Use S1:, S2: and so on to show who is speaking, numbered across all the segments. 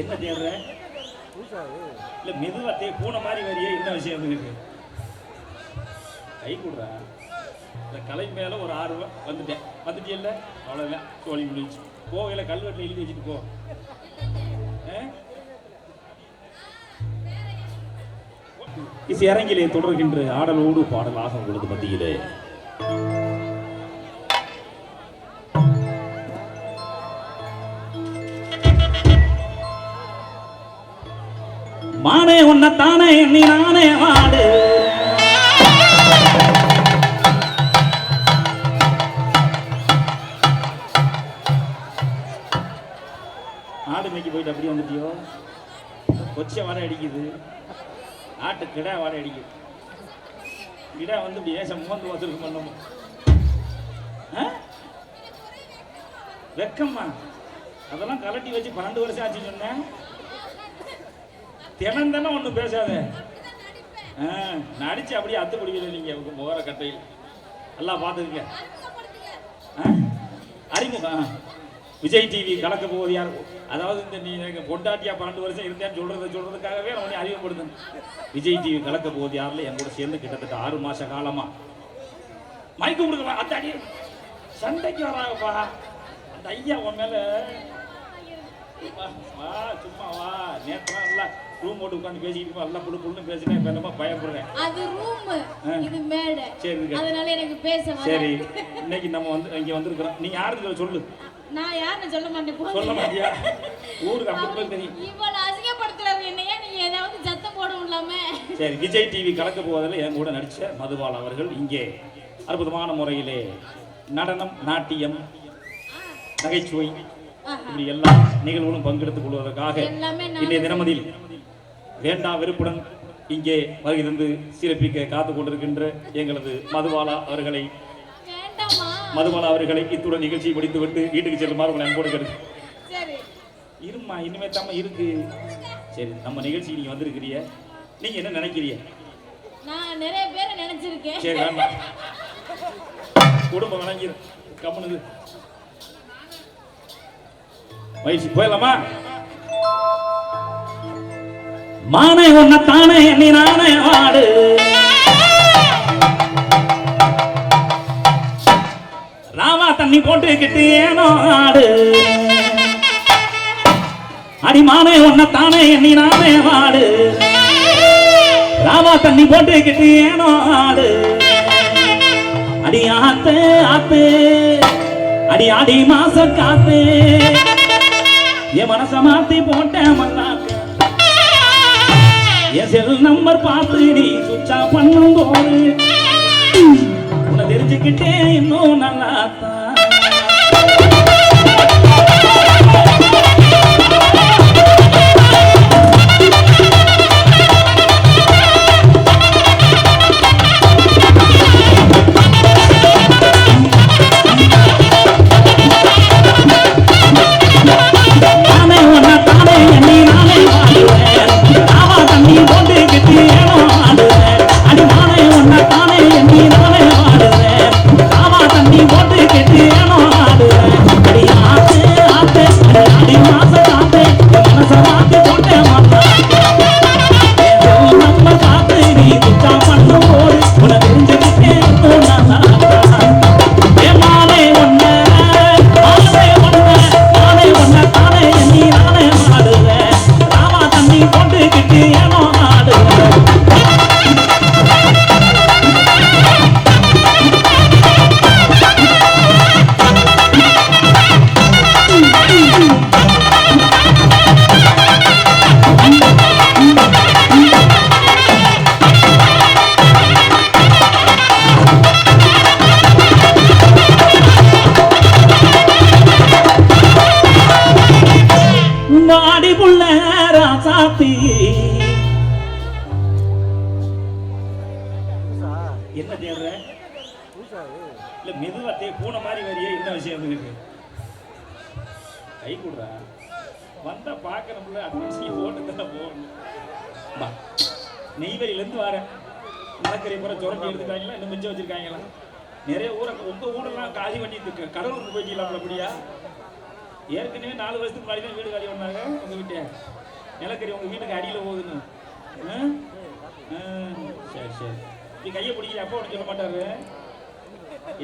S1: என்ன தேடுற இல்ல மெதுவா தே பூனை மாதிரி வரியே என்ன விஷயம் இருக்கு கை கொடுறா. இந்த கலை மேல ஒரு ஆர்வம் வந்துட்டேன். வந்துட்டியல்ல? அவ்வளவுதான். தோழி முடிஞ்சு போகல கல்வெட்டில் எழுதி வச்சுட்டு போ. இசை அரங்கிலே தொடர்கின்ற ஆடலோடு பாடலாக உங்களது மத்தியிலே மானே உன்னைத்தானே எண்ணி நானே மாடு. ஆடு மேய்க்கு போயிட்டு அப்படியே வந்துட்டியோ? கொச்சை வாடை அடிக்குது. ஆட்டு கிடா வாடை அடிக்குது. கிடா வந்து இப்படி ஏசம் மோந்து வசூல் பண்ணணும் ஆ? வெக்கம்மா. அதெல்லாம் கலட்டி வச்சு பன்னெண்டு வருஷம் ஆச்சு சொன்னேன். தினம் தானே ஒன்றும் பேசாத. ஆ, நான் அப்படியே அத்து பிடிக்கல நீங்க உங்க முகர கட்டையில். எல்லாம் பார்த்துருக்க அறிமுகம் ஆ. விஜய் டிவி கலக்க போவது யார்? அதாவது இந்த நீ எனக்கு பொண்டாட்டியா பன்னெண்டு வருஷம் இருந்தேன்னு சொல்றதை சொல்றதுக்காகவே அவனை உன்னை விஜய் டிவி கலக்க போவது யாரில் என் கூட சேர்ந்து கிட்டத்தட்ட ஆறு மாச காலமா. மயக்கம் கொடுக்கலாம் அந்த அடி சண்டைக்கு வராங்கப்பா. அந்த ஐயா உன் மேல வா, சும்மா வா. நேற்று ரூம் போட்டு உட்காந்து பேசிக்கிட்டு எல்லாம் புழு புழுன்னு பேசினேன் இப்ப என்னமோ பயப்படுறேன்.
S2: அது ரூம். இது மேடை.
S1: சரி.
S2: அதனால எனக்கு பேச.
S1: சரி இன்னைக்கு நம்ம வந்து இங்க வந்திருக்கிறோம். நீ யாருக்கு சொல்லு?
S2: நான் யாருன்னு சொல்ல மாட்டேன்.
S1: சொல்ல மாட்டியா? ஊருக்கு அப்படி போய் தெரியும்.
S2: இவ்வளவு அசிங்கப்படுத்துறாரு என்னையா. நீங்க ஏதாவது சத்தம் போட இல்லாம.
S1: சரி விஜய் டிவி கலக்க போவதில் என் கூட நடிச்ச மதுபால் அவர்கள் இங்கே. அற்புதமான முறையிலே நடனம் நாட்டியம் நகைச்சுவை இப்படி எல்லா நிகழ்வுகளும் பங்கெடுத்துக் கொள்வதற்காக இன்றைய தினமதில் வேண்டா வெறுப்புடன் இங்கே வருகை தந்து சிறப்பிக்க காத்து கொண்டிருக்கின்ற எங்களது மதுபாலா அவர்களை மதுபாலா அவர்களை இத்துடன் நிகழ்ச்சியை முடித்துவிட்டு வீட்டுக்கு செல்லுமாறு உங்களை அன்போடு
S2: சரி
S1: இருமா இனிமே தாம இருக்கு. சரி நம்ம நிகழ்ச்சி நீங்க வந்திருக்கிறிய நீங்க என்ன நினைக்கிறீங்க?
S2: நான் நிறைய பேரை நினைச்சிருக்கேன்.
S1: சரி வேண்டாம் குடும்பம் வணங்கி கம்முனு பயிற்சி போயிடலாமா? மானை ஒன்ன தானே எண்ணி நானே வாடு ராமா தண்ணி போட்டுக்கிட்டு ஏனோ ஆடு. அடிமானே ஒன்ன தானே எண்ணி நானே வாடு ராமா தண்ணி போட்டுக்கிட்டு ஏனோ ஆடு. அடி ஆத்தே ஆத்தே. அடி அடி மாச காத்தே. என் மனச மாத்தி போட்டேன் மல்லாக்க என் செல் நம்பர் பார்த்து நீ சுவிட்சா பண்ணும் போது உன்னை தெரிஞ்சுக்கிட்டே இன்னும் நல்லா என்ன தேடுற இல்ல மெதுவா தே பூனை மாதிரி வரியே என்ன விஷயம் இருக்கு. கை கொடுறா. வந்தா பாக்கணும்ல அட்வான்ஸ் ஓட்டு தானே போகணும். வா நெய்வேலியில இருந்து வரேன். மலக்கரை பூரா சுரண்டி எடுத்துட்டாங்களா? இன்னும் மிச்சம் வச்சிருக்காங்களா? நிறைய ஊரை உங்க ஊரெல்லாம் காலி பண்ணிட்டு இருக்கு. கடலூருக்கு போயிட்டீங்களா அப்படியா? ஏற்கனவே நாலு வருஷத்துக்கு முன்னாடி தான் வீடு காலி பண்ணாங்க உங்க வீட்டை நிலக்கரி உங்க வீட்டுக்கு அடியில போகுதுன்னு. சரி சரி. நீ கையை பிடிக்கல அப்பா ஒன்று சொல்ல மாட்டாரு.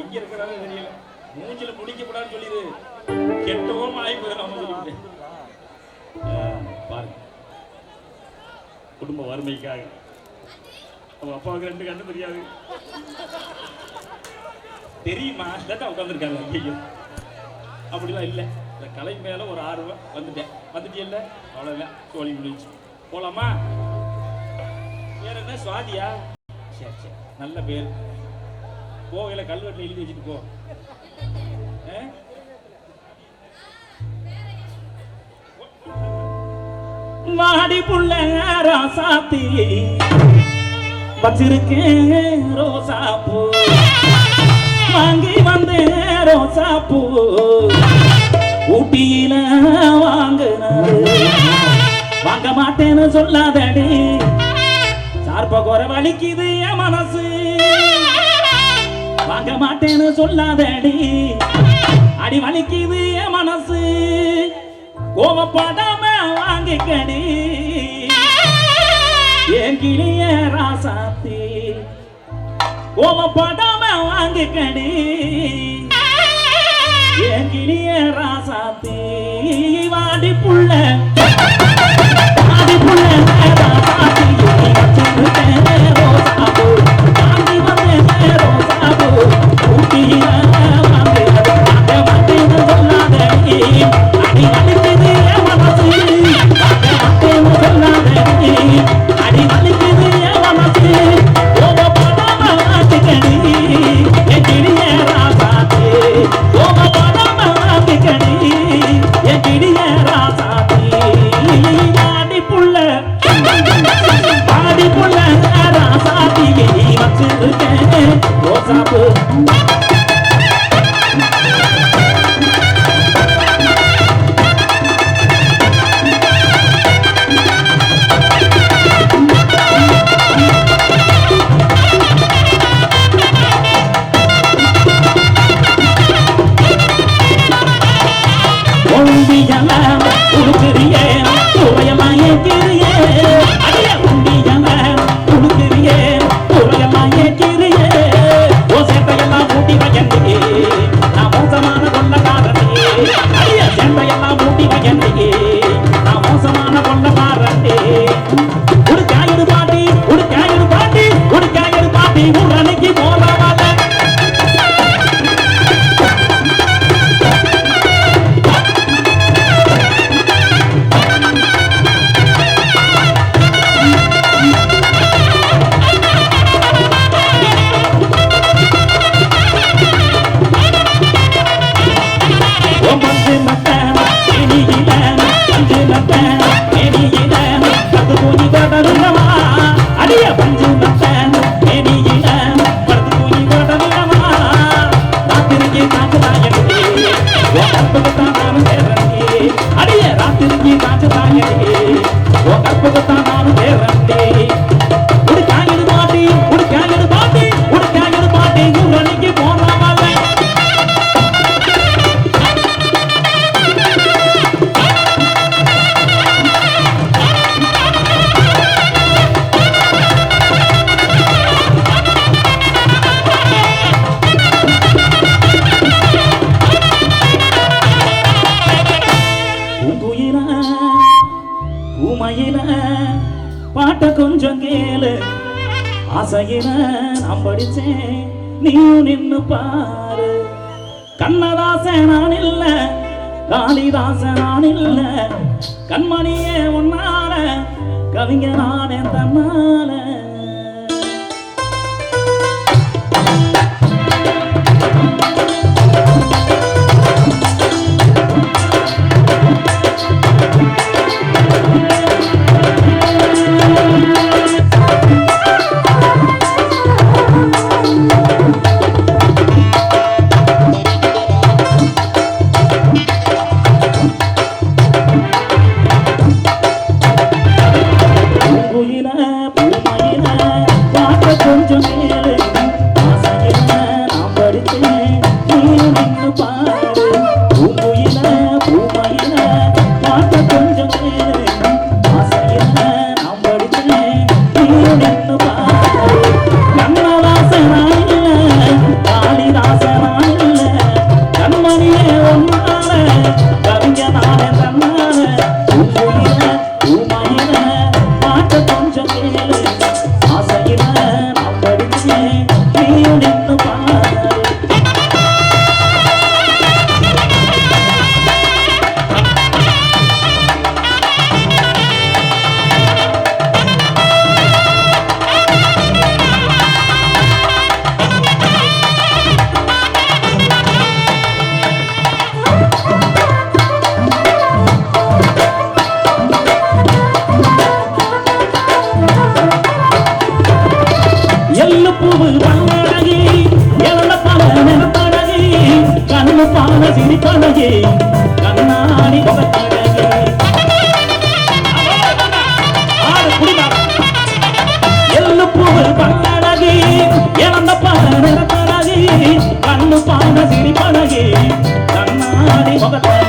S1: எங்க இருக்கிறாரு தெரியல. மூஞ்சில முடிக்க கூடாதுன்னு சொல்லிடு. கெட்டவும் ஆகி போயிடும் பாருங்க. குடும்ப வறுமைக்காக. அவங்க அப்பாவுக்கு ரெண்டு கண்ணு தெரியாது. தெரியுமா? இதான் உட்காந்துருக்காங்க ஐயோ அப்படிலாம் இல்லை. இந்த கலை மேல ஒரு ஆர்வம் வந்துட்டேன். வந்துட்டியல்ல? அவ்வளோதான் தோழி முடிஞ்சு போகலாமா வேற என்ன? சுவாதியா? சரி சரி நல்ல பேர். போகையில கல்வெட்டில் எழுதி வச்சுட்டு போ. மாடி புள்ள ராசாத்தி. வச்சிருக்கேன் ரோசா பூ. வாங்கி வந்தேன் ரோசா பூ. ஊட்டியில வாங்குனது. வாங்க மாட்டேன்னு சொல்லாதடி. சார்ப குறை வலிக்குது என் மனசு. வாங்க மாட்டேன்னு சொல்லாதடி. அடி வலிக்குது என் மனசு. கோபப்படாம வாங்கிக்கடி. என் கிளிய ராசாத்தி. கோபப்படாம வாங்கிக்கடி. என் கிளிய ராசாத்தி. வாடி புள்ள. வாடி புள்ள. கற்பகத்தான் நானும் தேரண்டி அடிய ராத்திரிக்கு காற்று தாயடி ஓ கற்பகத்தான் ஆசையில நான் படிச்சேன் நீயும் நின்னு பாரு. கண்ணதாசன் நான் இல்ல காளிதாசன் நான் இல்ல. கண்மணியே உன்னால கவிஞர் நானே தன்னால. கண்ணு பான சிரிப்பழகே கண்ணாடி முகத்தா